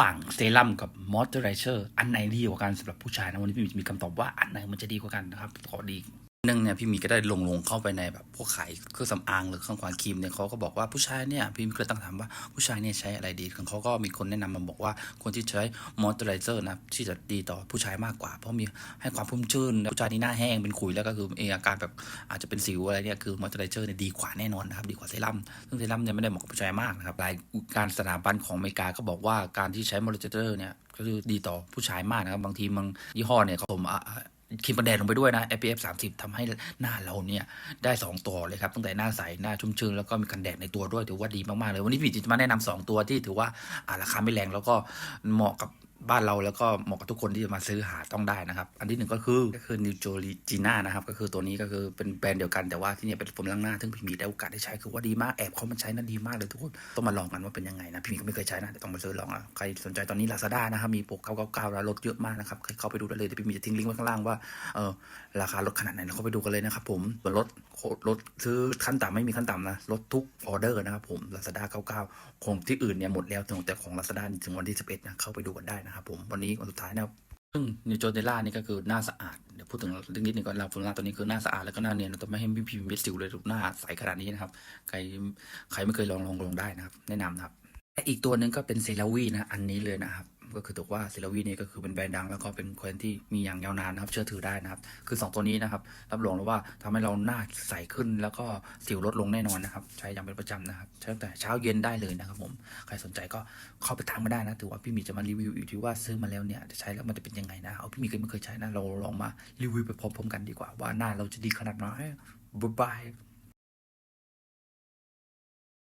ว่างเซรั่มกับมอสเจอไรเซอร์อันไหนดีกว่ากันสำหรับผู้ชายนะวันนี้พี่มีคำตอบว่าอันไหนมันจะดีกว่ากันนะครับขอดี นึ่งเนี่ยพี่มีก็ได้ลงลงเข้าไปในแบบพวกขายเครื่องสำอางหรือเครื่องขวานครีมเนี่ยเขาก็บอกว่าผู้ชายเนี่ยพี่มีก็ตั้งถามว่าผู้ชายเนี่ยใช้อะไรดีเขาก็มีคนแนะนำมาบอกว่าคนที่ใช้มอสเจอไรเซอร์นะที่จะดีต่อผู้ชายมากกว่า เพราะมีให้ความพุ่มชื้นผู้ชายที่หน้าแห้งเป็นขุยแล้วก็คือมีอาการแบบอาจจะเป็นสิวอะไรเนี่ยคือมอสเจอไรเซอร์เนี่ยดีกว่าแน่นอนนะครับดีกว่าเซรั่มซึ่งเซรั่มเนี่ยไม่ได้เหมาะกับผู้ชายมากนะครับรายการสถาบันของอเมริกาก็บอกว่าการที่ใช้มอสเจอร์เนี่ยก็คือดีต่อผู้ชายมากนะครับบางทีบางยี่ห้อเนี่ยเขาผม ครีมกันแดดลงไปด้วยนะ SPF 30ทำให้หน้าเราเนี่ยได้ 2 ตัวเลยครับตั้งแต่หน้าใส หน้าชุ่มชื้นแล้วก็มีกันแดดในตัวด้วยถือว่าดีมากๆเลย วันนี้พี่จะมาแนะนำสองตัวที่ถือว่าราคาไม่แรงแล้วก็เหมาะกับ บ้านเราแล้วก็เหมาะกับทุกคนที่จะมาซื้อหาต้องได้นะครับ อันที่หนึ่งก็คือก็คือ New Trojena นะครับ ก็คือตัวนี้ก็คือเป็นแบรนด์เดียวกันแต่ว่าที่เนี่ยเป็นโฟมล้างหน้า ซึ่งพี่มีได้โอกาสได้ใช้คือว่าดีมากแอบเขามันใช้นั่นดีมากเลยทุกคนต้องมาลองกันว่าเป็นยังไงนะพี่มีก็ไม่เคยใช้นะแต่ต้องมาซื้อลองอะใครสนใจตอนนี้ Lazada นะครับมีโปร999แล้วลดเยอะมากนะครับใครเข้าไปดูได้เลยเดี๋ยวพี่มีจะทิ้งลิงก์ไว้ข้างล่างว่าเออราคาลดขนาดไหนเราเข้าไปดูกันเลยนะครับผมส่วนลดลดซื้อขั้นต่ำไม่มีขั้นต่ำนะลดทุกออเดอร์นะครับผม Lazada 99คงที่อื่นเนี่ยหมดแล้วแต่ของ Lazada ถึงวันที่11นะเข้าไปดูกันได้นะครับผมวันนี้วันสุดท้ายนะครับซึ่งนิวโจเดล่านี่ก็คือหน้าสะอาดเดี๋ยวพูดถึงเรื่องนิดหนึงก่อนลาฟูล่าตัวนี้คือหน้าสะอาดแล้วก็หน้าเนียนแต่ไม่ให้พี่พิมพ์เม็ดสิวเลยทุกหน้าใสขนาดนี้นะครับใครใครไม่เคยลองลองลองได้นะครับ แนะนำนะครับและอีกตัวหนึ่งก็เป็นเซราวีนะอันนี้เลยนะครับ ก็คือถือว่าเซราวีนี่ก็คือเป็นแบรนด์ดังแล้วก็เป็นแบรนด์ที่มีอย่างยาวนานนะครับเชื่อถือได้นะครับ คือ 2 ตัวนี้นะครับรับรองเลยว่าทำให้เราหน้าใสขึ้นแล้วก็สิวลดลงแน่นอนนะครับ ใช้อย่างเป็นประจำนะครับใช้ตั้งแต่เช้าเย็นได้เลยนะครับผมใครสนใจก็เข้าไปทางมาได้นะถือว่าพี่มีจะมารีวิวอยู่ที่ว่าซื้อมาแล้วเนี่ยจะใช้แล้วมันจะเป็นยังไงนะเอาพี่มีก็ไม่เคยใช้นะเราลองมารีวิวไปพร้อมๆกันดีกว่าว่าหน้าเราจะดีขนาดไหนบ๊ายบาย